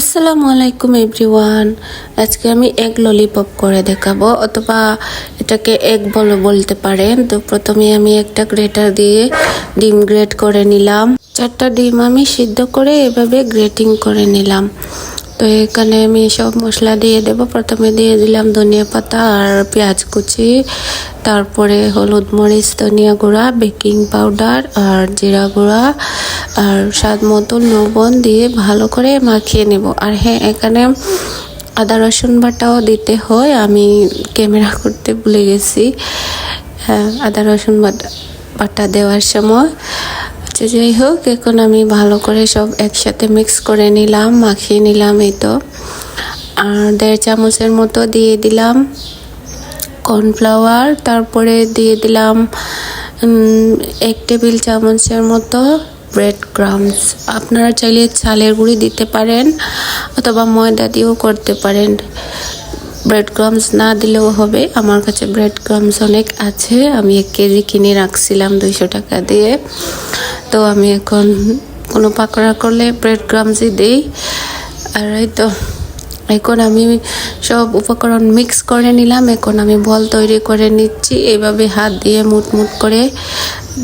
আসসালামু আলাইকুম এভরিওয়ান। আজকে আমি এক ললিপপ করে দেখাবো, অথবা এটাকে এক বলো বলতে পারেন। তো প্রথমে আমি একটা গ্রেটার দিয়ে ডিম গ্রেট করে নিলাম। চারটা ডিম আমি সিদ্ধ করে এভাবে গ্রেটিং করে নিলাম। তো এখানে আমি সব মশলা দিয়ে দেব। প্রথমে দিয়ে দিলাম ধনিয়া পাতা আর পেঁয়াজ কুচি। তারপরে হলুদ মরিচ, ধনিয়া গুঁড়া, বেকিং পাউডার আর জিরা গুঁড়া আর স্বাদ মতো লবণ দিয়ে ভালো করে মাখিয়ে নেব। আর হ্যাঁ এখানে আদা, রসুন বাটাও দিতে হয়। আমি ক্যামেরা করতে ভুলে গেছি। হ্যাঁ আদা, রসুন বাটা বাটা দেওয়ার সময়। আচ্ছা যাই হোক, এখন আমি ভালো করে সব একসাথে মিক্স করে নিলাম, মাখিয়ে নিলাম এই তো। আর দেড় চামচের মতো দিয়ে দিলাম কর্নফ্লাওয়ার তারপরে দিয়ে দিলাম এক টেবিল চামচের মতো ব্রেড ক্রামস আপনারা চাইলে চালের গুঁড়ি দিতে পারেন অথবা ময়দা দিয়েও করতে পারেন। ব্রেড ক্রামস না দিলেও হবে, আমার কাছে ব্রেড ক্রামস অনেক আছে, আমি এক কেজি কিনে রাখছিলাম দুইশো টাকা দিয়ে। তো আমি এখন কোনো পাকোড়া করলে ব্রেড ক্রামসই দিই। আর এই তো এখন আমি সব উপকরণ মিক্স করে নিলাম। এখন আমি বল তৈরি করে নিচ্ছি। এইভাবে হাত দিয়ে মুট মুট করে,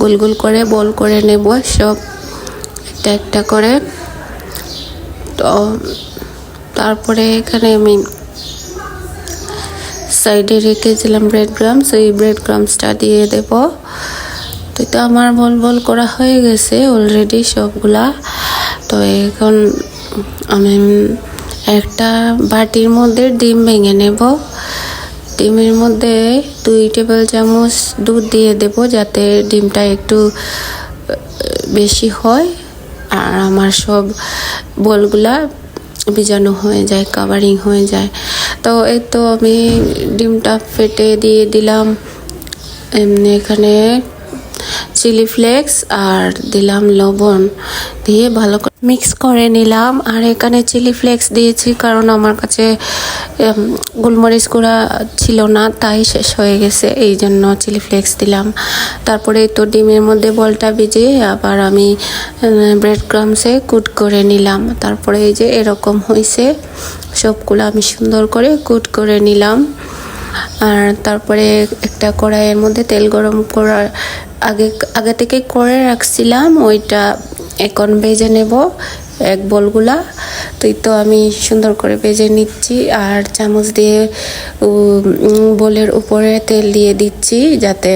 গোল গোল করে বল করে নেব সব একটা একটা করে। তো তারপরে এখানে আমি সাইডে রেখেছিলাম ব্রেড গ্রামস ওই ব্রেড গ্রামসটা দিয়ে দেব। তো তো আমার বল বল করা হয়ে গেছে অলরেডি সবগুলা। তো এখন আমি একটা বাটির মধ্যে ডিম ভেঙে নেব। ডিমের মধ্যে দুই টেবিল চামচ দুধ দিয়ে দেব যাতে ডিমটা একটু বেশি হয় আর আমার সব বলগুলা বীজাণু হয়ে যায় কাভারিং হয়ে যায়। তো এই তো আমি ডিমটা ফেটে দিয়ে দিলাম। এমনি এখানে চিলি ফ্লেক্স আর দিলাম লবণ দিয়ে ভালো করে মিক্স করে নিলাম। আর এখানে চিলি ফ্লেক্স দিয়েছি কারণ আমার কাছে গোলমরিচ গুঁড়া ছিল না, তাই শেষ হয়ে গেছে। এই জন্য চিলি ফ্লেক্স দিলাম। তারপরে তো ডিমের মধ্যে বলটা ভিজিয়ে আবার আমি ব্রেড ক্রামসে কুট করে নিলাম। তারপরে এই যে এরকম হয়েছে সবগুলো আমি সুন্দর করে কুট করে নিলাম। আর তারপরে একটা কড়াইয়ের মধ্যে তেল গরম করার আগে আগে থেকে করে রাখছিলাম, ওইটা এখন ভেজে নেব, এক বলগুলা। তো তো আমি সুন্দর করে ভেজে নিচ্ছি, আর চামচ দিয়ে বলের উপরে তেল দিয়ে দিচ্ছি, যাতে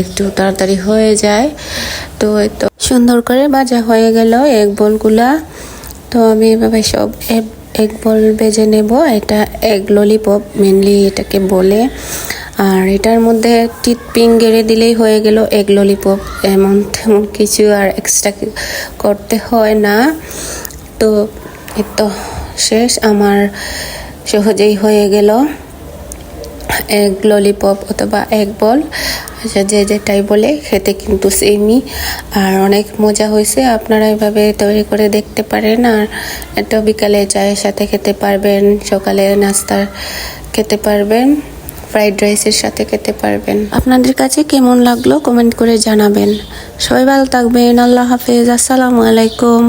একটু তাড়াতাড়ি হয়ে যায়। তো তো সুন্দর করে ভাজা হয়ে গেল এক বলগুলা। তো আমি এভাবে সব এক বল ভেজে নেব, এটা এক ললিপপ মেনলি এটাকে বলে। আর এটার মধ্যে টিট পিং গেড়ে দিলেই হয়ে গেল এক ললিপপ। এমন তেমন কিছু আর এক্সট্রা করতে হয় না। তো তো শেষ, আমার সহজেই হয়ে গেল। এক ললিপপ অথবা এক বল আচ্ছা যে যেটাই বলে, খেতে কিন্তু সেমই আর অনেক মজা হয়েছে, আপনারা এভাবে তৈরি করে দেখতে পারেন। আর এটা বিকালে চায়ের সাথে খেতে পারবেন, সকালে নাস্তা খেতে পারবেন। ফ্রাইড রাইসের সাথে খেতে পারবেন। আপনাদের কাছে কেমন লাগল কমেন্ট করে জানাবেন। সবাই ভালো থাকবেন। আল্লাহ হাফেজ। আসসালামু আলাইকুম।